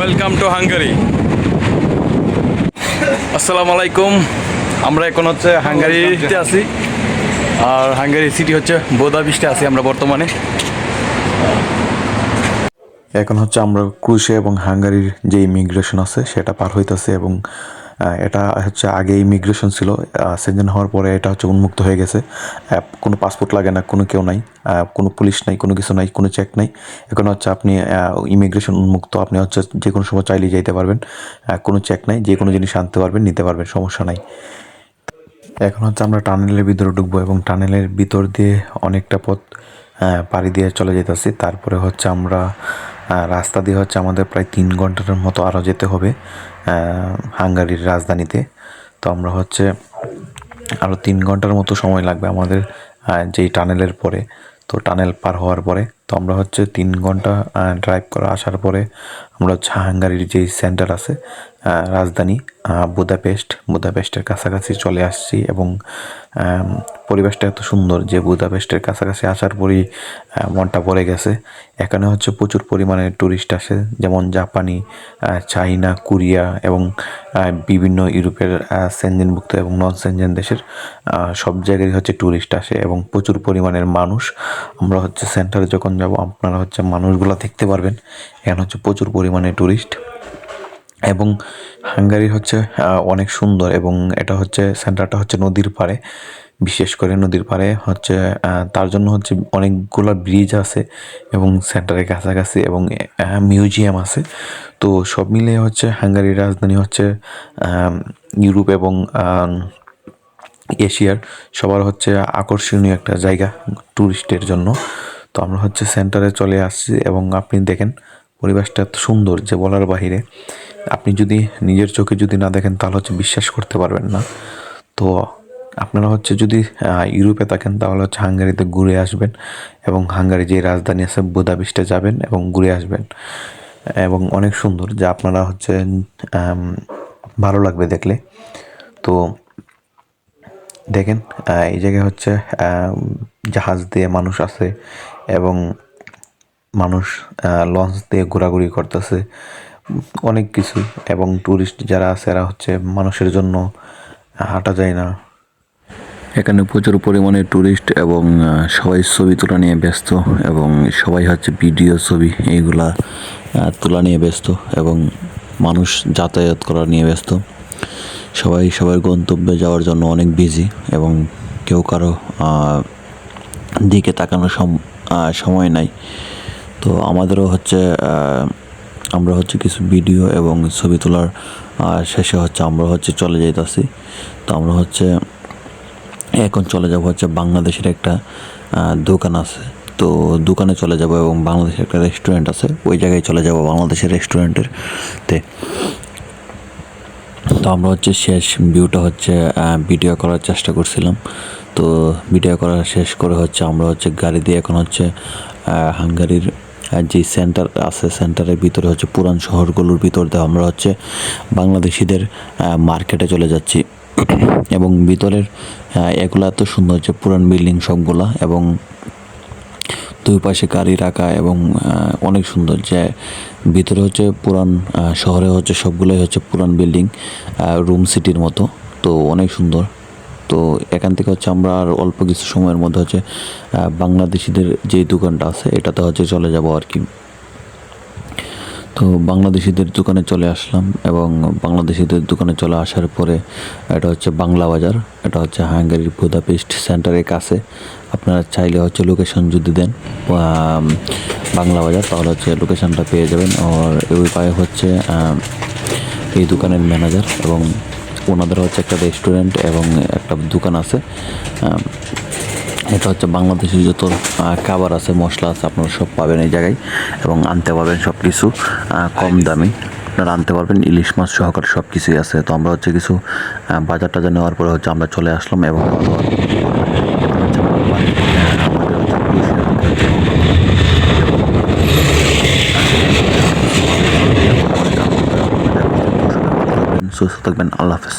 Welcome to Hungary আসসালামু আলাইকুম আমরা এখন হচ্ছে হাঙ্গারিতে আছি। আর হাঙ্গারি সিটি হচ্ছে বোদাবিস্টে আছি আমরা বর্তমানে। এখন হচ্ছে আমরা ক্রুশে এবং হাঙ্গারির যে ইমিগ্রেশন আছে, সেটা পার হইতেছে এবং এটা হচ্ছে আগে ইমিগ্রেশন ছিল। সেঞ্জন হওয়ার পরে এটা হচ্ছে উন্মুক্ত হয়ে গেছে। কোনো পাসপোর্ট লাগে না, কোনো কেউ নাই। কোনো পুলিশ নাই, কোনো কিছু নাই, কোনো চেক নাই। এখন হচ্ছে আপনি ইমিগ্রেশন উন্মুক্ত, আপনি হচ্ছে যে কোনো সময় চাইলে যেতে পারবেন। কোনো চেক নাই, যে কোনো জিনিস আনতে পারবেন, নিতে পারবেন, সমস্যা নাই। এখন হচ্ছে আমরা টানেলের ভিতরে ঢুকবো এবং টানেলের ভিতর দিয়ে অনেকটা পথ পাড়ি দিয়ে চলে যেতেছি তারপরে হচ্ছে আমরা রাস্তা দিয়ে হচ্ছে আমাদের প্রায় তিন ঘণ্টার মতো আরও যেতে হবে হাঙ্গারির রাজধানীতে। তো আমরা হচ্ছে আরও তিন ঘণ্টার মতো সময় লাগবে আমাদের যেই টানেলের পরে। তো টানেল পার হওয়ার পরে তো আমরা হচ্ছে তিন ঘণ্টা ড্রাইভ করে আসার পরে আমরা হচ্ছে হাঙ্গারির যেই সেন্টার আছে রাজধানী বুদাপেস্ট বুদাপেস্টের কাছাকাছি চলে আসছি এবং পরিবেশটা এত সুন্দর যে বুদাপেস্টের কাছাকাছি আসার পরই মনটা ভরে গেছে। এখানে হচ্ছে প্রচুর পরিমাণে ট্যুরিস্ট আসে, যেমন জাপানি চাইনা কোরিয়া এবং বিভিন্ন ইউরোপের সেনজেনভুক্ত এবং নন সেনজেন দেশের সব জায়গায় হচ্ছে ট্যুরিস্ট আসে এবং প্রচুর পরিমাণের মানুষ। আমরা হচ্ছে সেন্টারে যখন যাব, আপনারা হচ্ছে মানুষগুলো দেখতে পারবেন। এখানে হচ্ছে প্রচুর পরিমাণে ট্যুরিস্ট এবং হাঙ্গারি হচ্ছে অনেক সুন্দর এবং এটা হচ্ছে সেন্টারটা হচ্ছে নদীর পাড়ে। বিশেষ করে নদীর পাড়ে হচ্ছে তার জন্য হচ্ছে অনেকগুলো ব্রিজ আছে এবং সেন্টারের কাছাকাছি এবং মিউজিয়াম আছে। তো সব মিলিয়ে হচ্ছে হাঙ্গারির রাজধানী হচ্ছে ইউরোপ এবং এশিয়ার সবার হচ্ছে আকর্ষণীয় একটা জায়গা ট্যুরিস্টের জন্য। তো আমরা হচ্ছে সেন্টারে চলে আসছি এবং আপনি দেখেন পরিবেশটা এত সুন্দর যে বলার বাহিরে। আপনি যদি নিজের চোখে যদি না দেখেন তাহলে হচ্ছে বিশ্বাস করতে পারবেন না। তো আপনারা হচ্ছে যদি ইউরোপে থাকেন তাহলে হচ্ছে হাঙ্গারিতে ঘুরে আসবেন এবং হাঙ্গারি যে রাজধানী আছে বুদাপিস্টে যাবেন এবং ঘুরে আসবেন। এবং অনেক সুন্দর যা আপনারা হচ্ছে ভালো লাগবে দেখলে। তো দেখেন এই জায়গায় হচ্ছে জাহাজ দিয়ে মানুষ আছে এবং মানুষ লঞ্চ দিয়ে ঘোরাঘুরি করতেছে। অনেক কিছু এবং ট্যুরিস্ট যারা আছে, এরা হচ্ছে মানুষের জন্য হাঁটা যায় না। এখানে প্রচুর পরিমাণে ট্যুরিস্ট এবং সবাই ছবি তোলা নিয়ে ব্যস্ত এবং সবাই হচ্ছে ভিডিও ছবি এইগুলা তোলা নিয়ে ব্যস্ত এবং মানুষ যাতায়াত করা নিয়ে ব্যস্ত। সবাই সবার গন্তব্যে যাওয়ার জন্য অনেক বিজি এবং কেউ কারও দিকে তাকানোর সম- সময় নাই। তো আমাদেরও হচ্ছে আমরা হচ্ছে কিছু ভিডিও এবং ছবি তোলার শেষে হচ্ছে আমরা হচ্ছে চলে যাইতাছি। তো আমরা হচ্ছে, এখন চলে যাব হচ্ছে বাংলাদেশের একটা দোকান আছে। তো দোকানে চলে যাব এবং বাংলাদেশের একটা রেস্টুরেন্ট আছে। ওই জায়গায় চলে যাব বাংলাদেশের রেস্টুরেন্টের তে। তো আমরা হচ্ছে শেষ ভিউটা হচ্ছে ভিডিও করার চেষ্টা করছিলাম। তো ভিডিও করা শেষ করে হচ্ছে আমরা হচ্ছে গাড়ি দিয়ে এখন হচ্ছে হাঙ্গারির যে সেন্টার আছে সেন্টারের ভিতরে হচ্ছে পুরান শহরগুলোর ভিতর দিয়ে আমরা হচ্ছে বাংলাদেশিদের মার্কেটে চলে যাচ্ছি। এবং ভিতরের এগুলো এত সুন্দর যে পুরান বিল্ডিং সবগুলা এবং দুই পাশে গাড়ি রাখা এবং অনেক সুন্দর যে ভিতরে হচ্ছে পুরান শহরে হচ্ছে সবগুলোই হচ্ছে পুরান বিল্ডিং রুম সিটির মতো। তো অনেক সুন্দর। তো এখান থেকে হচ্ছে আমরা আর অল্প কিছু সময়ের মধ্যে হচ্ছে বাংলাদেশিদের যে দোকানটা আছে, এটাতে হচ্ছে চলে যাব আর কি। তো বাংলাদেশিদের দোকানে চলে আসলাম এবং বাংলাদেশিদের দোকানে চলে আসার পরে এটা হচ্ছে বাংলা বাজার, এটা হচ্ছে হাঙ্গারির বুদাপেস্ট সেন্টারের কাছে। আপনারা চাইলে হচ্ছে লোকেশন যদি দেন বাংলা বাজার, তাহলে হচ্ছে লোকেশনটা পেয়ে যাবেন। আর ওই পায়ে হচ্ছে এই দোকানের ম্যানেজার এবং ওনাদের হচ্ছে একটা রেস্টুরেন্ট এবং একটা দোকান আছে। এটা হচ্ছে বাংলাদেশি যত খাবার আছে, মশলা আছে, আপনারা সব পাবেন এই জায়গায় এবং আনতে পারবেন সব কিছু কম দামে। আপনারা আনতে পারবেন, ইলিশ মাছ সহকারে সব কিছুই আছে। তো আমরা হচ্ছে কিছু বাজার টাজার নেওয়ার পরে হচ্ছে আমরা চলে আসলাম এবং সুস্থ থাকবেন, আল্লাহ হাফেজ।